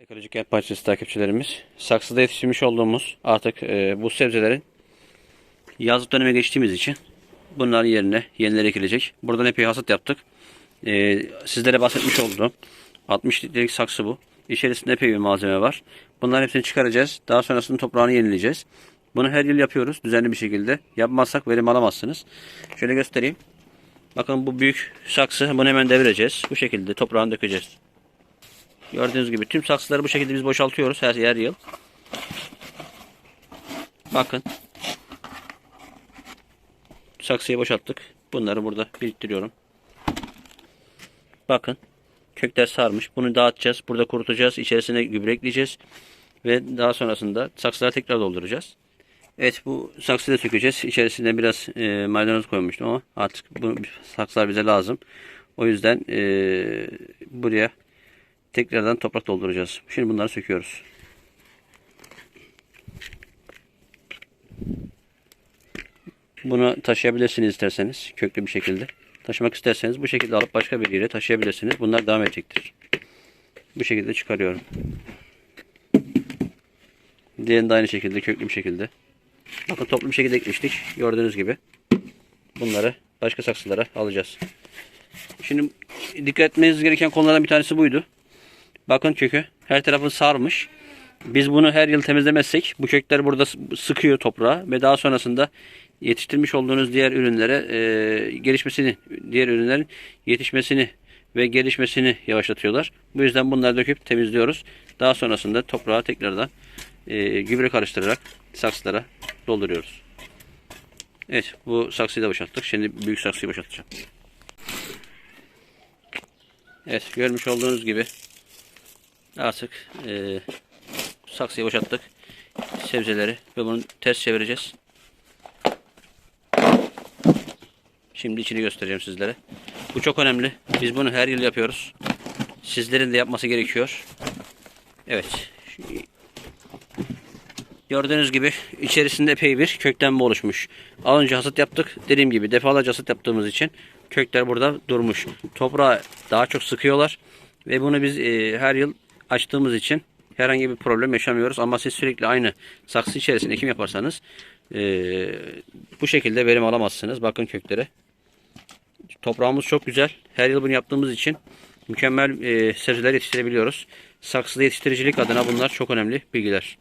Ekolojik Kent Bahçesi takipçilerimiz. Saksıda yetiştirmiş olduğumuz artık e, bu sebzelerin yazlık döneme geçtiğimiz için bunların yerine yenileri ekilecek. Buradan epey hasat yaptık. E, sizlere bahsetmiş olduğum 60 litrelik saksı bu. İçerisinde epey bir malzeme var. Bunların hepsini çıkaracağız. Daha sonrasında toprağını yenileyeceğiz. Bunu her yıl yapıyoruz düzenli bir şekilde. Yapmazsak verim alamazsınız. Şöyle göstereyim. Bakın bu büyük saksı. Bunu hemen devireceğiz. Bu şekilde toprağını dökeceğiz. Gördüğünüz gibi tüm saksıları bu şekilde biz boşaltıyoruz her yer yıl. Bakın. Saksıyı boşalttık. Bunları burada biriktiriyorum. Bakın. Kökler sarmış. Bunu dağıtacağız. Burada kurutacağız. İçerisine gübre ekleyeceğiz. Ve daha sonrasında saksıları tekrar dolduracağız. Evet bu saksıyı da sökeceğiz. İçerisine biraz e, maydanoz koymuştum ama artık bu saksılar bize lazım. O yüzden e, buraya tekrardan toprak dolduracağız. Şimdi bunları söküyoruz. Bunu taşıyabilirsiniz isterseniz köklü bir şekilde. Taşımak isterseniz bu şekilde alıp başka bir yere taşıyabilirsiniz. Bunlar devam edecektir. Bu şekilde çıkarıyorum. Diğerini de aynı şekilde köklü bir şekilde. Bakın toplu bir şekilde ekleştik. Gördüğünüz gibi. Bunları başka saksılara alacağız. Şimdi dikkat etmeniz gereken konulardan bir tanesi buydu. Bakın kökü her tarafı sarmış. Biz bunu her yıl temizlemezsek bu kökler burada sıkıyor toprağa ve daha sonrasında yetiştirmiş olduğunuz diğer ürünlere e, gelişmesini, diğer ürünlerin yetişmesini ve gelişmesini yavaşlatıyorlar. Bu yüzden bunları döküp temizliyoruz. Daha sonrasında toprağa tekrardan e, gübre karıştırarak saksılara dolduruyoruz. Evet bu saksıyı da boşalttık. Şimdi büyük saksıyı boşaltacağım. Evet görmüş olduğunuz gibi artık e, saksıyı boşalttık. Sebzeleri ve bunu ters çevireceğiz. Şimdi içini göstereceğim sizlere. Bu çok önemli. Biz bunu her yıl yapıyoruz. Sizlerin de yapması gerekiyor. Evet. Gördüğünüz gibi içerisinde epey bir köklenme oluşmuş. Az önce hasat yaptık. Dediğim gibi defalarca hasat yaptığımız için kökler burada durmuş. Toprağı daha çok sıkıyorlar. Ve bunu biz e, her yıl açtığımız için herhangi bir problem yaşamıyoruz. Ama siz sürekli aynı saksı içerisinde ekim yaparsanız e, bu şekilde verim alamazsınız. Bakın köklere. Toprağımız çok güzel. Her yıl bunu yaptığımız için mükemmel e, sebzeler yetiştirebiliyoruz. Saksıda yetiştiricilik adına bunlar çok önemli bilgiler.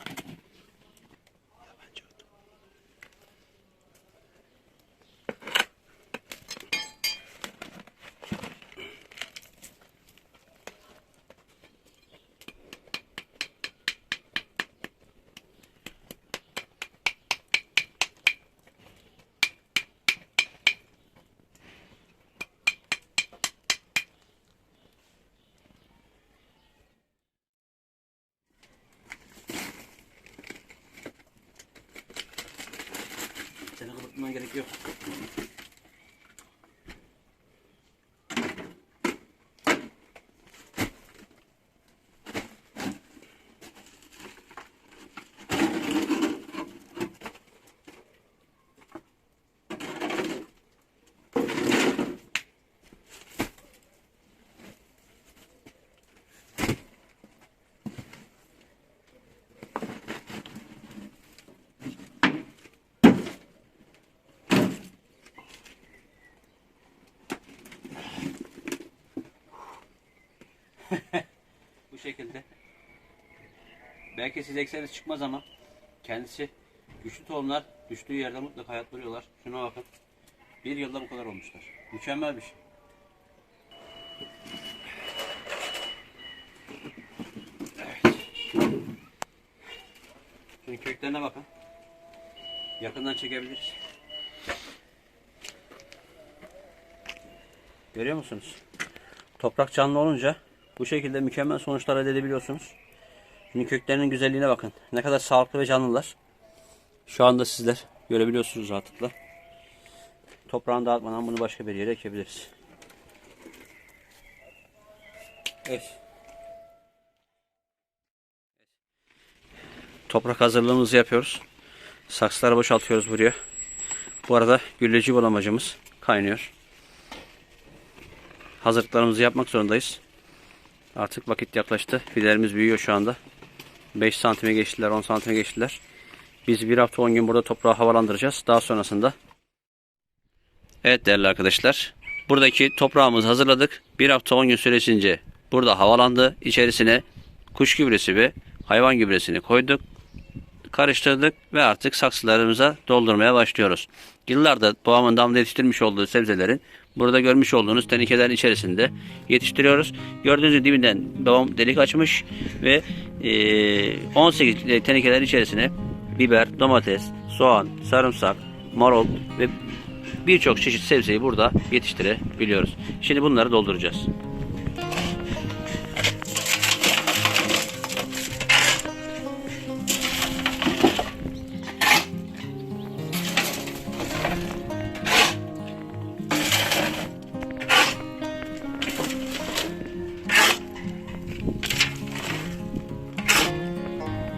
Ona gerek. Şekilde. Belki siz ekseniz çıkmaz ama kendisi güçlü tohumlar düştüğü yerde mutlaka hayat duruyorlar. Şuna bakın. Bir yılda bu kadar olmuşlar. Mükemmel bir şey. Evet. Şimdi köklerine bakın. Yakından çekebiliriz. Görüyor musunuz? Toprak canlı olunca bu şekilde mükemmel sonuçlar elde edebiliyorsunuz. Şimdi köklerinin güzelliğine bakın. Ne kadar sağlıklı ve canlılar. Şu anda sizler görebiliyorsunuz rahatlıkla. Toprağını dağıtmadan bunu başka bir yere ekebiliriz. Evet. Toprak hazırlığımızı yapıyoruz. Saksıları boşaltıyoruz buraya. Bu arada gülleci bulamacımız kaynıyor. Hazırlıklarımızı yapmak zorundayız. Artık vakit yaklaştı. Fidelerimiz büyüyor şu anda. 5 santime geçtiler, 10 santime geçtiler. Biz bir hafta 10 gün burada toprağı havalandıracağız. Daha sonrasında Evet değerli arkadaşlar. Buradaki toprağımızı hazırladık. Bir hafta 10 gün süresince burada havalandı. İçerisine kuş gübresi ve hayvan gübresini koyduk. Karıştırdık ve artık saksılarımıza doldurmaya başlıyoruz. Yıllardır babamın damda yetiştirmiş olduğu sebzelerin burada görmüş olduğunuz tenekelerin içerisinde yetiştiriyoruz. Gördüğünüz gibi dibinden babam delik açmış ve eee, 18 tenekelerin içerisine biber, domates, soğan, sarımsak, marul ve birçok çeşit sebzeyi burada yetiştirebiliyoruz. Şimdi bunları dolduracağız.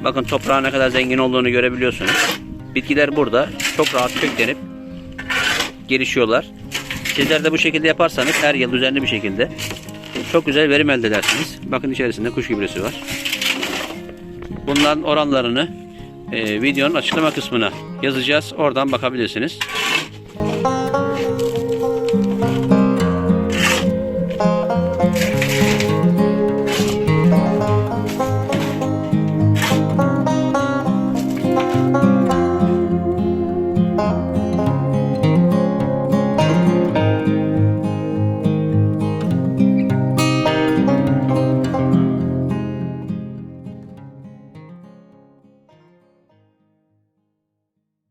Bakın toprağın ne kadar zengin olduğunu görebiliyorsunuz. Bitkiler burada çok rahat köklenip gelişiyorlar. Sizler de bu şekilde yaparsanız her yıl düzenli bir şekilde çok güzel verim elde edersiniz. Bakın içerisinde kuş gübresi var. Bunların oranlarını e, videonun açıklama kısmına yazacağız. Oradan bakabilirsiniz.